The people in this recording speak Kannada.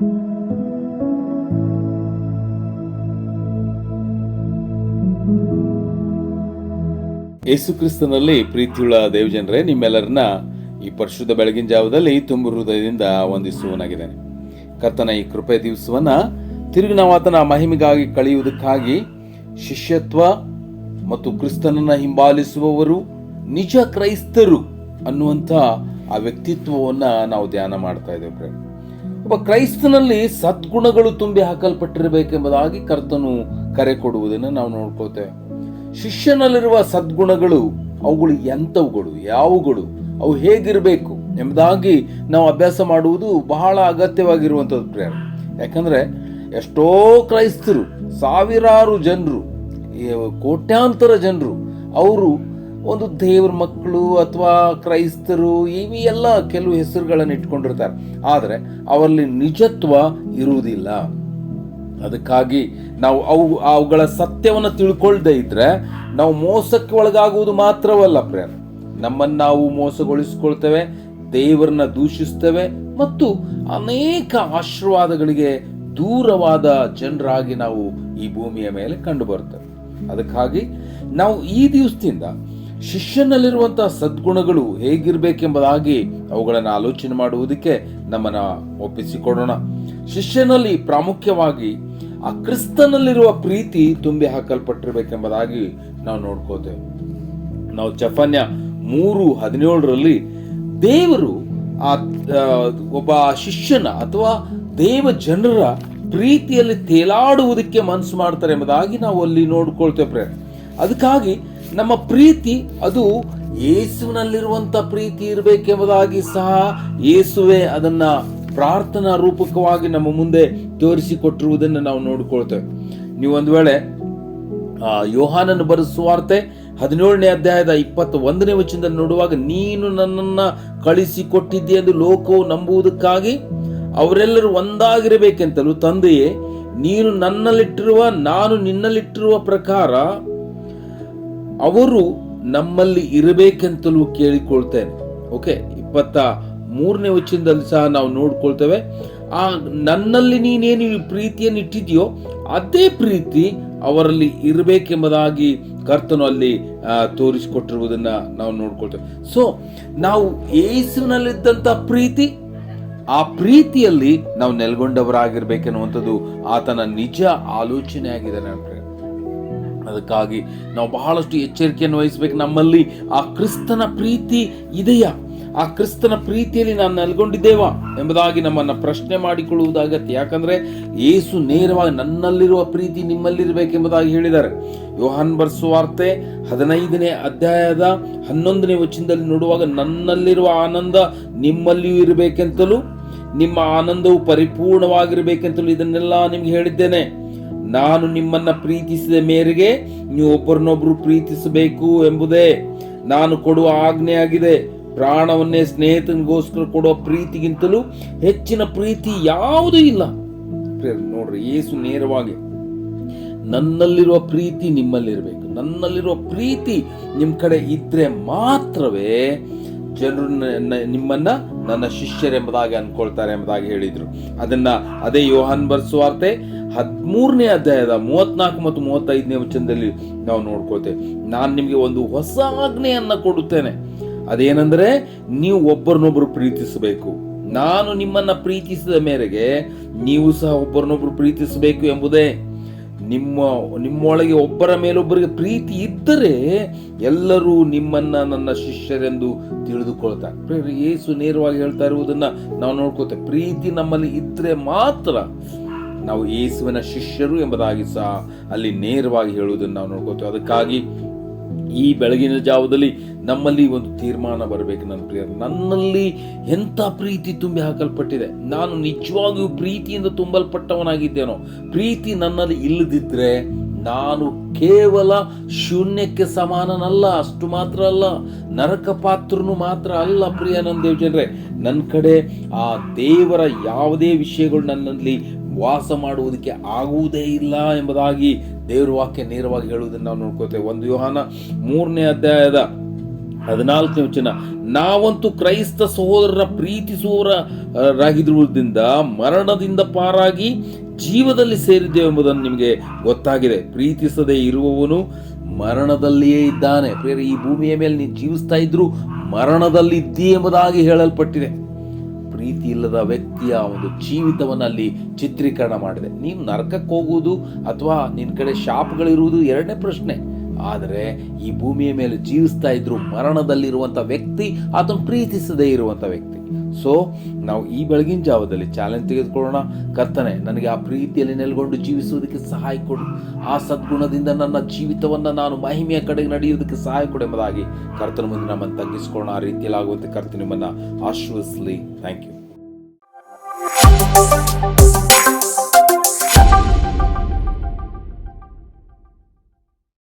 ಯೇಸು ಕ್ರಿಸ್ತನಲ್ಲಿ ಪ್ರೀತಿಯುಳ್ಳ ದೇವಜನರೇ, ನಿಮ್ಮೆಲ್ಲರನ್ನ ಈ ಪರಿಶುದ್ಧ ಬೆಳಗಿನ ಜಾವದಲ್ಲಿ ತುಂಬ ಹೃದಯದಿಂದ ವಂದಿಸುವನಾಗಿದ್ದೇನೆ ಕರ್ತನ ಈ ಕೃಪೆ ದಿವಸವನ್ನ ತಿರುಗಿ ನಾವು ಆತನ ಮಹಿಮೆಗಾಗಿ ಕಳೆಯುವುದಕ್ಕಾಗಿ ಶಿಷ್ಯತ್ವ ಮತ್ತು ಕ್ರಿಸ್ತನನ್ನ ಹಿಂಬಾಲಿಸುವವರು, ನಿಜ ಕ್ರೈಸ್ತರು ಅನ್ನುವಂಥ ಆ ವ್ಯಕ್ತಿತ್ವವನ್ನ ನಾವು ಧ್ಯಾನ ಮಾಡ್ತಾ ಇದ್ದೇವೆ ಒಬ್ಬ ಕ್ರೈಸ್ತನಲ್ಲಿ ಸದ್ಗುಣಗಳು ತುಂಬಿ ಹಾಕಲ್ಪಟ್ಟಿರಬೇಕೆಂಬುದಾಗಿ ಕರ್ತನು ಕರೆ ಕೊಡುವುದನ್ನು ನಾವು ನೋಡ್ಕೋತೇವೆ ಶಿಷ್ಯನಲ್ಲಿರುವ ಸದ್ಗುಣಗಳು ಅವುಗಳು ಎಂಥವುಗಳು, ಯಾವುಗಳು, ಅವು ಹೇಗಿರಬೇಕು ಎಂಬುದಾಗಿ ನಾವು ಅಭ್ಯಾಸ ಮಾಡುವುದು ಬಹಳ ಅಗತ್ಯವಾಗಿರುವಂಥದ್ದು ಪ್ರೇಮ ಯಾಕಂದ್ರೆ ಎಷ್ಟೋ ಕ್ರೈಸ್ತರು ಸಾವಿರಾರು ಜನರು ಕೋಟ್ಯಾಂತರ ಜನರು, ಅವರು ಒಂದು ದೇವ್ರ ಮಕ್ಕಳು ಅಥವಾ ಕ್ರೈಸ್ತರು ಇವಿ ಎಲ್ಲ ಕೆಲವು ಹೆಸರುಗಳನ್ನು ಇಟ್ಕೊಂಡಿರ್ತಾರೆ. ಆದರೆ ಅವರಲ್ಲಿ ನಿಜತ್ವ ಇರುವುದಿಲ್ಲ. ಅದಕ್ಕಾಗಿ ನಾವು ಅವು, ಅವುಗಳ ಸತ್ಯವನ್ನು ತಿಳ್ಕೊಳ್ದೇ ಇದ್ರೆ ನಾವು ಮೋಸಕ್ಕೆ ಒಳಗಾಗುವುದು ಮಾತ್ರವಲ್ಲ ಪ್ರೇಮ ನಮ್ಮನ್ನು ನಾವು ಮೋಸಗೊಳಿಸಿಕೊಳ್ತೇವೆ, ದೇವರನ್ನ ದೂಷಿಸ್ತೇವೆ ಮತ್ತು ಅನೇಕ ಆಶೀರ್ವಾದಗಳಿಗೆ ದೂರವಾದ ಜನರಾಗಿ ನಾವು ಈ ಭೂಮಿಯ ಮೇಲೆ ಕಂಡು ಅದಕ್ಕಾಗಿ ನಾವು ಈ ದಿವಸದಿಂದ ಶಿಷ್ಯನಲ್ಲಿರುವಂತಹ ಸದ್ಗುಣಗಳು ಹೇಗಿರ್ಬೇಕೆಂಬುದಾಗಿ ಅವುಗಳನ್ನು ಆಲೋಚನೆ ಮಾಡುವುದಕ್ಕೆ ನಮ್ಮನ್ನ ಒಪ್ಪಿಸಿಕೊಡೋಣ. ಶಿಷ್ಯನಲ್ಲಿ ಪ್ರಾಮುಖ್ಯವಾಗಿ ಆ ಕ್ರಿಸ್ತನಲ್ಲಿರುವ ಪ್ರೀತಿ ತುಂಬಿ ಹಾಕಲ್ಪಟ್ಟಿರಬೇಕೆಂಬುದಾಗಿ ನಾವು ನೋಡ್ಕೋತೇವೆ. ನಾವು ಚಫನ್ಯ ಮೂರು ಹದಿನೇಳರಲ್ಲಿ ದೇವರು ಆ ಒಬ್ಬ ಶಿಷ್ಯನ ಅಥವಾ ದೇವ ಜನರ ಪ್ರೀತಿಯಲ್ಲಿ ತೇಲಾಡುವುದಕ್ಕೆ ಮನಸ್ಸು ಮಾಡ್ತಾರೆ ಎಂಬುದಾಗಿ ನಾವು ಅಲ್ಲಿ ನೋಡ್ಕೊಳ್ತೇವೆ ಅದಕ್ಕಾಗಿ ನಮ್ಮ ಪ್ರೀತಿ, ಅದು ಯೇಸುವಿನಲ್ಲಿರುವಂತ ಪ್ರೀತಿ ಇರಬೇಕೆಂಬುದಾಗಿ ಸಹ ಯೇಸುವೆ ಅದನ್ನ ಪ್ರಾರ್ಥನಾ ರೂಪಕವಾಗಿ ನಮ್ಮ ಮುಂದೆ ತೋರಿಸಿಕೊಟ್ಟಿರುವುದನ್ನು ನಾವು ನೋಡಿಕೊಳ್ತೇವೆ. ನೀವು ಒಂದು ವೇಳೆ ಯೋಹಾನನ್ನು ಬರೆಸುವಾರ್ತೆ ಹದಿನೇಳನೇ ಅಧ್ಯಾಯದ ಇಪ್ಪತ್ತ ಒಂದನೇ ವಚನದಲ್ಲಿ ನೋಡುವಾಗ, ನೀನು ನನ್ನನ್ನ ಕಳಿಸಿಕೊಟ್ಟಿದ್ದೆ ಎಂದು ಲೋಕವು ನಂಬುವುದಕ್ಕಾಗಿ ಅವರೆಲ್ಲರೂ ಒಂದಾಗಿರಬೇಕೆಂತಲೂ ತಂದೆಯೇ, ನೀನು ನನ್ನಲ್ಲಿಟ್ಟಿರುವ, ನಾನು ನಿನ್ನಲ್ಲಿಟ್ಟಿರುವ ಪ್ರಕಾರ ಅವರು ನಮ್ಮಲ್ಲಿ ಇರಬೇಕೆಂತಲೂ ಕೇಳಿಕೊಳ್ತೇನೆ. ಓಕೆ ಇಪ್ಪತ್ತ ಮೂರನೇ ವಚನದಲ್ಲಿ ಸಹ ನಾವು ನೋಡ್ಕೊಳ್ತೇವೆ. ಆ ನನ್ನಲ್ಲಿ ನೀನೇನು ಈ ಪ್ರೀತಿಯನ್ನು ಇಟ್ಟಿದೆಯೋ ಅದೇ ಪ್ರೀತಿ ಅವರಲ್ಲಿ ಇರಬೇಕೆಂಬುದಾಗಿ ಕರ್ತನು ಅಲ್ಲಿ ತೋರಿಸಿಕೊಟ್ಟಿರುವುದನ್ನ ನಾವು ನೋಡ್ಕೊಳ್ತೇವೆ. ಸೊ ನಾವು ಯೇಸುವಿನಲ್ಲಿದ್ದಂಥ ಪ್ರೀತಿ, ಆ ಪ್ರೀತಿಯಲ್ಲಿ ನಾವು ನೆಲೆಗೊಂಡವರಾಗಿರ್ಬೇಕೆನ್ನುವಂಥದ್ದು ಆತನ ನಿಜ ಆಲೋಚನೆ ಆಗಿದೆ ನನ್ನ ಪ್ರಿಯ. ಅದಕ್ಕಾಗಿ ನಾವು ಬಹಳಷ್ಟು ಎಚ್ಚರಿಕೆಯನ್ನು ವಹಿಸ್ಬೇಕು. ನಮ್ಮಲ್ಲಿ ಆ ಕ್ರಿಸ್ತನ ಪ್ರೀತಿ ಇದೆಯಾ? ಆ ಕ್ರಿಸ್ತನ ಪ್ರೀತಿಯಲ್ಲಿ ನಾನು ನಲ್ಗೊಂಡಿದ್ದೇವಾ ಎಂಬುದಾಗಿ ನಮ್ಮನ್ನು ಪ್ರಶ್ನೆ ಮಾಡಿಕೊಳ್ಳುವುದು ಅಗತ್ಯ. ಯಾಕಂದ್ರೆ ಏಸು ನೇರವಾಗಿ ನನ್ನಲ್ಲಿರುವ ಪ್ರೀತಿ ನಿಮ್ಮಲ್ಲಿರಬೇಕೆಂಬುದಾಗಿ ಹೇಳಿದ್ದಾರೆ. ಯೋಹಾನ್ ಬರ್ಸುವಾರ್ತೆ ಹದಿನೈದನೇ ಅಧ್ಯಾಯದ ಹನ್ನೊಂದನೇ ವಚನದಲ್ಲಿ ನೋಡುವಾಗ, ನನ್ನಲ್ಲಿರುವ ಆನಂದ ನಿಮ್ಮಲ್ಲಿಯೂ ಇರಬೇಕೆಂತಲೂ, ನಿಮ್ಮ ಆನಂದವು ಪರಿಪೂರ್ಣವಾಗಿರಬೇಕೆಂತಲೂ ಇದನ್ನೆಲ್ಲ ನಿಮ್ಗೆ ಹೇಳಿದ್ದೇನೆ. ನಾನು ನಿಮ್ಮನ್ನ ಪ್ರೀತಿಸಿದ ಮೇರೆಗೆ ನೀವು ಒಬ್ಬರನ್ನೊಬ್ರು ಪ್ರೀತಿಸಬೇಕು ಎಂಬುದೇ ನಾನು ಕೊಡುವ ಆಜ್ಞೆಯಾಗಿದೆ. ಪ್ರಾಣವನ್ನೇ ಸ್ನೇಹಿತನಿಗೋಸ್ಕರ ಕೊಡುವ ಪ್ರೀತಿಗಿಂತಲೂ ಹೆಚ್ಚಿನ ಪ್ರೀತಿ ಯಾವುದೂ ಇಲ್ಲ. ನೋಡ್ರಿ ಏಸು ನೇರವಾಗಿ, ನನ್ನಲ್ಲಿರುವ ಪ್ರೀತಿ ನಿಮ್ಮಲ್ಲಿರಬೇಕು. ನನ್ನಲ್ಲಿರುವ ಪ್ರೀತಿ ನಿಮ್ಮ ಕಡೆ ಇದ್ರೆ ಮಾತ್ರವೇ ಜನರು ನಿಮ್ಮನ್ನ ನನ್ನ ಶಿಷ್ಯರೆಂಬುದಾಗಿ ಅನ್ಕೊಳ್ತಾರೆ ಎಂಬುದಾಗಿ ಹೇಳಿದ್ರು. ಅದನ್ನ ಅದೇ ಯೋಹಾನ್ ಬರ್ಸುವಾರ್ತೆ ಹದಿಮೂರನೇ ಅಧ್ಯಾಯದ ಮೂವತ್ನಾಲ್ಕು ಮತ್ತು ಮೂವತ್ತೈದನೇ ವಚನದಲ್ಲಿ ನಾವು ನೋಡ್ಕೋತೇವೆ ನಾನು ನಿಮಗೆ ಒಂದು ಹೊಸ ಆಜ್ಞೆಯನ್ನು ಕೊಡುತ್ತೇನೆ. ಅದೇನೆಂದರೆ ನೀವು ಒಬ್ಬರನ್ನೊಬ್ಬರು ಪ್ರೀತಿಸಬೇಕು. ನಾನು ನಿಮ್ಮನ್ನು ಪ್ರೀತಿಸಿದ ಮೇರೆಗೆ ನೀವು ಸಹ ಒಬ್ಬರನ್ನೊಬ್ಬರು ಪ್ರೀತಿಸಬೇಕು ಎಂಬುದೇ. ನಿಮ್ಮ, ನಿಮ್ಮೊಳಗೆ ಒಬ್ಬರ ಮೇಲೊಬ್ಬರಿಗೆ ಪ್ರೀತಿ ಇದ್ದರೆ ಎಲ್ಲರೂ ನಿಮ್ಮನ್ನ ನನ್ನ ಶಿಷ್ಯರೆಂದು ತಿಳಿದುಕೊಳ್ತಾರೆ. ಯೇಸು ನೇರವಾಗಿ ಹೇಳ್ತಾ ಇರುವುದನ್ನ ನಾವು ನೋಡ್ಕೋತೇವೆ ಪ್ರೀತಿ ನಮ್ಮಲ್ಲಿ ಇದ್ದರೆ ಮಾತ್ರ ನಾವು ಯೇಸುವಿನ ಶಿಷ್ಯರು ಎಂಬುದಾಗಿ ಸಹ ಅಲ್ಲಿ ನೇರವಾಗಿ ಹೇಳುವುದನ್ನು ನಾವು ನೋಡ್ಕೋತೇವೆ ಅದಕ್ಕಾಗಿ ಈ ಬೆಳಗಿನ ಜಾವದಲ್ಲಿ ನಮ್ಮಲ್ಲಿ ಒಂದು ತೀರ್ಮಾನ ಬರಬೇಕು ನನ್ನ ಪ್ರಿಯ ನನ್ನಲ್ಲಿ ಎಂಥ ಪ್ರೀತಿ ತುಂಬಿ ಹಾಕಲ್ಪಟ್ಟಿದೆ. ನಾನು ನಿಜವಾಗಿಯೂ ಪ್ರೀತಿಯಿಂದ ತುಂಬಲ್ಪಟ್ಟವನಾಗಿದ್ದೇನೋ. ಪ್ರೀತಿ ನನ್ನಲ್ಲಿ ಇಲ್ಲದಿದ್ರೆ ನಾನು ಕೇವಲ ಶೂನ್ಯಕ್ಕೆ ಸಮಾನನಲ್ಲ, ಅಷ್ಟು ಮಾತ್ರ ಅಲ್ಲ, ನರಕ ಪಾತ್ರನು ಮಾತ್ರ ಅಲ್ಲ, ಪ್ರಿಯ ನನ್ನ ನನ್ನ ಕಡೆ ಆ ದೇವರ ಯಾವುದೇ ವಿಷಯಗಳು ನನ್ನಲ್ಲಿ ವಾಸ ಮಾಡುವುದಕ್ಕೆ ಆಗುವುದೇ ಇಲ್ಲ ಎಂಬುದಾಗಿ ದೇವರ ವಾಕ್ಯ ನೇರವಾಗಿ ಹೇಳುವುದನ್ನು ನಾವು ನೋಡ್ಕೋತೇವೆ ಒಂದು ಯೋಹಾನ ಮೂರನೇ ಅಧ್ಯಾಯದ ಹದಿನಾಲ್ಕನೇ ವಚನ, ನಾವಂತೂ ಕ್ರೈಸ್ತ ಸಹೋದರರ ಪ್ರೀತಿಸುವವರಾಗಿರುವುದರಿಂದ ಮರಣದಿಂದ ಪಾರಾಗಿ ಜೀವದಲ್ಲಿ ಸೇರಿದ್ದೇವೆ ಎಂಬುದನ್ನು ನಿಮಗೆ ಗೊತ್ತಾಗಿದೆ. ಪ್ರೀತಿಸದೆ ಇರುವವನು ಮರಣದಲ್ಲಿಯೇ ಇದ್ದಾನೆ. ಪ್ರಿಯರೇ, ಈ ಭೂಮಿಯ ಮೇಲೆ ನೀನು ಜೀವಿಸ್ತಾ ಮರಣದಲ್ಲಿ ಇದ್ದೀ ಎಂಬುದಾಗಿ ಹೇಳಲ್ಪಟ್ಟಿದೆ. ಪ್ರೀತಿ ಇಲ್ಲದ ವ್ಯಕ್ತಿಯ ಒಂದು ಜೀವಿತವನ್ನು ಅಲ್ಲಿ ಚಿತ್ರೀಕರಣ ಮಾಡಿದೆ. ನೀನು ನರಕಕ್ಕೆ ಹೋಗುವುದು ಅಥವಾ ನಿನ್ನ ಕಡೆ ಶಾಪ್ಗಳಿರುವುದು ಎರಡನೇ ಪ್ರಶ್ನೆ. ಆದರೆ ಈ ಭೂಮಿಯ ಮೇಲೆ ಜೀವಿಸ್ತಾ ಇದ್ರು ಮರಣದಲ್ಲಿರುವಂಥ ವ್ಯಕ್ತಿ ಆತನ ಪ್ರೀತಿಸದೇ ಇರುವಂಥ ವ್ಯಕ್ತಿ. ಸೊ ನಾವು ಈ ಬೆಳಗಿನ ಜಾವದಲ್ಲಿ ಚಾಲೆಂಜ್ ತೆಗೆದುಕೊಳ್ಳೋಣ. ಕರ್ತನೆ, ನನಗೆ ಆ ಪ್ರೀತಿಯಲ್ಲಿ ನೆಲೆಗೊಂಡು ಜೀವಿಸುವುದಕ್ಕೆ ಸಹಾಯ ಕೊಡು. ಆ ಸದ್ಗುಣದಿಂದ ನನ್ನ ಜೀವಿತವನ್ನು ನಾನು ಮಹಿಮೆಯ ಕಡೆಗೆ ನಡೆಯುವುದಕ್ಕೆ ಸಹಾಯ ಕೊಡು ಎಂಬುದಾಗಿ ಕರ್ತನ ಮುಂದೆ ನಮ್ಮನ್ನು ತಗ್ಗಿಸ್ಕೊಳ್ಳೋಣ. ಆ ರೀತಿಯಲ್ಲಿ ಆಗುವಂತೆ ಕರ್ತನ ನಿಮ್ಮನ್ನು ಥ್ಯಾಂಕ್ ಯು